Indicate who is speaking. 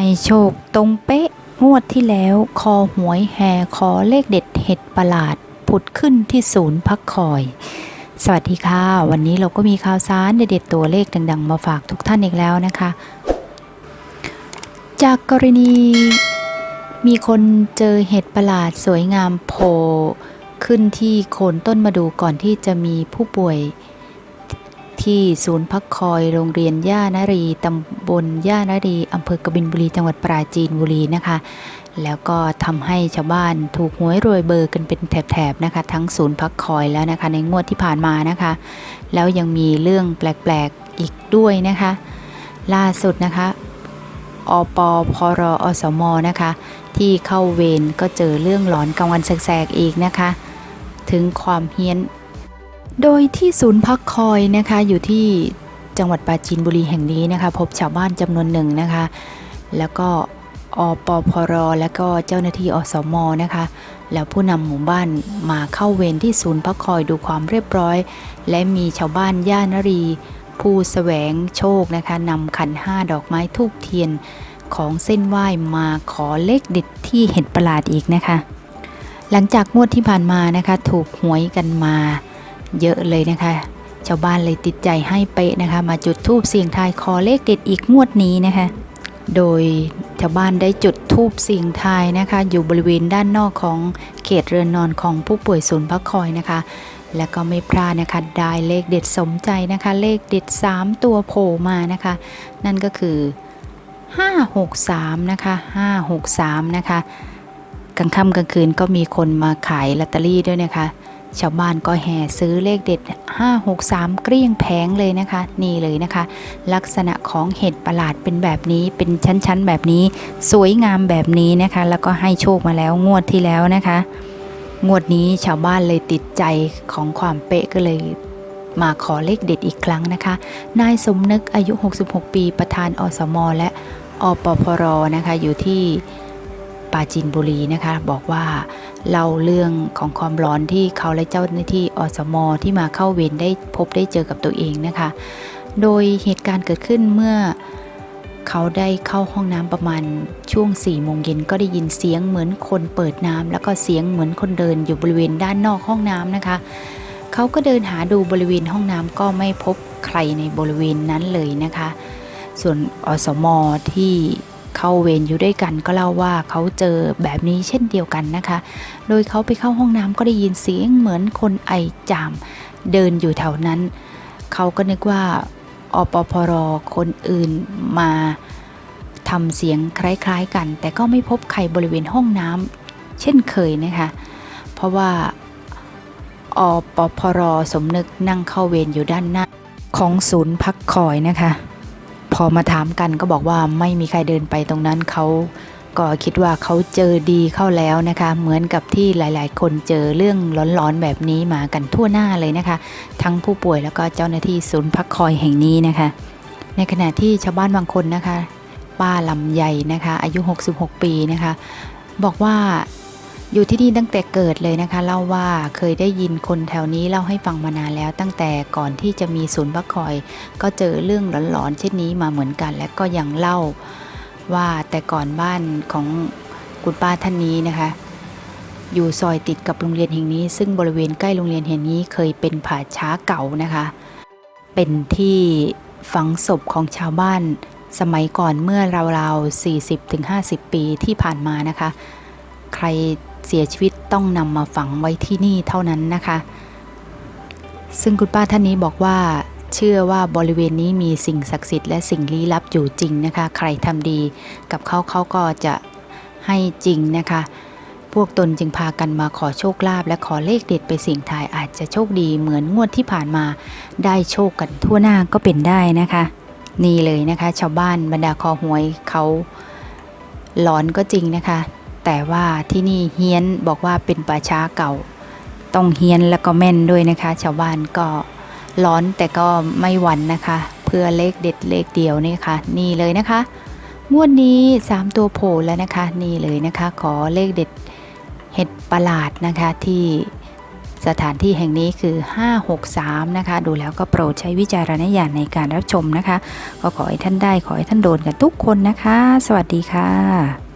Speaker 1: ให้โชคตรงเป๊ะ งวดที่แล้วคอหวยแห่ขอเลขเด็ดเห็ดประหลาด ผุดขึ้นที่ศูนย์พักคอย สวัสดีค่ะ วันนี้เราก็มีข่าวสารเด็ดๆตัวเลขดัง ๆ มาฝากทุกท่านอีกแล้วนะคะ จากกรณีมีคนเจอเห็ดประหลาดสวยงามโผล่ขึ้นที่โคนต้นมาดูก่อนที่จะมีผู้ป่วย ที่ศูนย์พักคอยโรงเรียนย่านารีตำบลย่านารีอำเภอกบินบุรีจังหวัดปราจีนบุรีนะคะ แล้วก็ทำให้ชาวบ้านถูกหวยรวยเบอร์กันเป็นแถบๆนะคะ ทั้งศูนย์พักคอยแล้วนะคะ ในงวดที่ผ่านมานะคะ แล้วยังมีเรื่องแปลกๆอีกด้วยนะคะ ล่าสุดนะคะอปพรอสมนะคะ ที่เข้าเวรก็เจอเรื่องหลอนกลางวันแสกๆอีกนะคะ ถึงความเฮี้ยน โดยที่ศูนย์พักคอยนะคะอยู่ที่จังหวัดปราจีนบุรีแห่งนี้นะคะ พบชาวบ้านจำนวนหนึ่งนะคะ แล้วก็อปพรและก็เจ้าหน้าที่อสมนะคะ แล้วผู้นำหมู่บ้านมาเข้าเวรที่ศูนย์พักคอยดูความเรียบร้อย และมีชาวบ้านย่านรี ผู้แสวงโชคนะคะนำขันห้าดอกไม้ทูบเทียนของเส้นไหว้มาขอเลขเด็ดที่เห็ดประหลาดอีกนะคะ หลังจากงวดที่ผ่านมานะคะ ถูกหวยกันมา เยอะเลยนะคะ ชาวบ้านเลยติดใจให้เป๊ะนะคะ มาจุดทูบเสียงทายขอเลขเด็ดอีกงวดนี้นะคะ โดยชาวบ้านได้จุดทูบเสียงทายนะคะ อยู่บริเวณด้านนอกของเขตเรือนนอนของผู้ป่วยศูนย์พักคอยนะคะและก็ไม่พลาดนะคะ ได้เลขเด็ดสมใจนะคะ เลขเด็ด 3 ตัวโผล่มานะคะ นั่นก็คือ 563 นะคะ 563 นะคะกลางค่ำกลางคืนก็มีคนมาขายลอตเตอรี่ด้วยนะคะ ชาวบ้านก็แห่ซื้อเลขเด็ด 563 เกลี้ยงแผงเลยนะคะ นี่เลยนะคะ ลักษณะของเห็ดประหลาดเป็นแบบนี้เป็นชั้นๆ แบบนี้ สวยงามแบบนี้นะคะ แล้วก็ให้โชคมาแล้วงวดที่แล้วนะคะ งวดนี้ชาวบ้านเลยติดใจของความเป๊ะก็เลยมาขอเลขเด็ดอีกครั้งนะคะ นายสมนึกอายุ 66 ปี ประธานอสม และอปพรนะคะ อยู่ที่ ปราจีนบุรีนะคะ บอกว่าเล่าเรื่องของความร้อนที่เขาและเจ้าหน้าที่อสมที่มาเข้าเวรได้พบได้เจอกับตัวเองนะคะ โดยเหตุการณ์เกิดขึ้นเมื่อเขาได้เข้าห้องน้ำประมาณช่วง4โมงเย็นก็ได้ยินเสียงเหมือนคนเปิดน้ำแล้วก็เสียงเหมือนคนเดินอยู่บริเวณด้านนอกห้องน้ำนะคะ เขาก็เดินหาดูบริเวณห้องน้ำก็ไม่พบใครในบริเวณนั้นเลยนะคะ ส่วนอสมที่ เข้าเวรอยู่ด้วยกันก็เล่าว่าเขาเจอแบบนี้เช่นเดียวกันนะคะ โดยเขาไปเข้าห้องน้ำก็ได้ยินเสียงเหมือนคนไอจามเดินอยู่แถวนั้น เขาก็นึกว่าอปพรคนอื่นมาทำเสียงคล้ายๆกัน แต่ก็ไม่พบใครบริเวณห้องน้ำเช่นเคยนะคะ เพราะว่าอปพรสมนึกนั่งเข้าเวรอยู่ด้านหน้าของศูนย์พักคอยนะคะ อมาถามกันก็บอกว่าไม่มีใครเดินไปตรงนั้นเขาก็คิดว่าเขาเจอดีเข้าแล้วนะคะ เหมือนกับที่หลาย ๆ คนเจอเรื่องร้อน ๆ แบบนี้มากันทั่วหน้าเลยนะคะ ทั้งผู้ป่วยแล้วก็เจ้าหน้าที่ศูนย์พักคอยแห่งนี้นะคะ ในขณะที่ชาวบ้านบางคนนะคะ ป้าลำใหญ่นะคะ อายุ 66 ปีนะคะ บอกว่า อยู่ที่นี่ตั้งแต่เกิดเลยนะคะเล่าว่าเคยได้ยินคนแถวนี้เล่าให้ฟังมานานแล้วตั้งแต่ก่อนที่จะมีศูนย์พักคอย ก็เจอเรื่องหลอนๆเช่นนี้มาเหมือนกัน และก็ยังเล่าว่าแต่ก่อนบ้านของคุณป้าท่านนี้นะคะ อยู่ซอยติดกับโรงเรียนแห่งนี้ ซึ่งบริเวณใกล้โรงเรียนแห่งนี้เคยเป็นผาช้าเก่านะคะ เป็นที่ฝังศพของชาวบ้าน สมัยก่อนเมื่อราวๆ40-50 ปีที่ผ่านมานะคะ ใคร เสียชีวิตต้องนำมาฝังไว้ที่นี่เท่านั้นนะคะ ซึ่งคุณป้าท่านนี้บอกว่า เชื่อว่าบริเวณนี้มีสิ่งศักดิ์สิทธิ์และสิ่งลี้ลับอยู่จริงนะคะ ใครทำดีกับเขาเขาก็จะให้จริงนะคะ พวกตนจึงพากันมาขอโชคลาภและขอเลขเด็ดไปเสี่ยงทายอาจจะโชคดีเหมือนงวดที่ผ่านมาได้โชคกันทั่วหน้าก็เป็นได้นะคะ นี่เลยนะคะ ชาวบ้านบรรดาคอหวยเขาหลอนก็จริงนะคะ แต่ว่าที่นี่เฮี้ยนบอกว่าเป็นป่าช้าเก่า ต้องเฮี้ยนแล้วก็แม่นด้วยนะคะ ชาวบ้านก็ร้อนแต่ก็ไม่หวั่นนะคะ เพื่อเลขเด็ดเลขเดียวนี่ค่ะ นี่เลยนะคะงวดนี้ 3 ตัวโผล่แล้วนะคะ นี่เลยนะคะ ขอเลขเด็ดเห็ดประหลาดนะคะที่สถานที่แห่งนี้คือ 563 นะคะ ดูแล้วก็โปรดใช้วิจารณญาณในการรับชมนะคะ ก็ขอให้ท่านได้ขอให้ท่านโดนกันทุกคนนะคะ สวัสดีค่ะ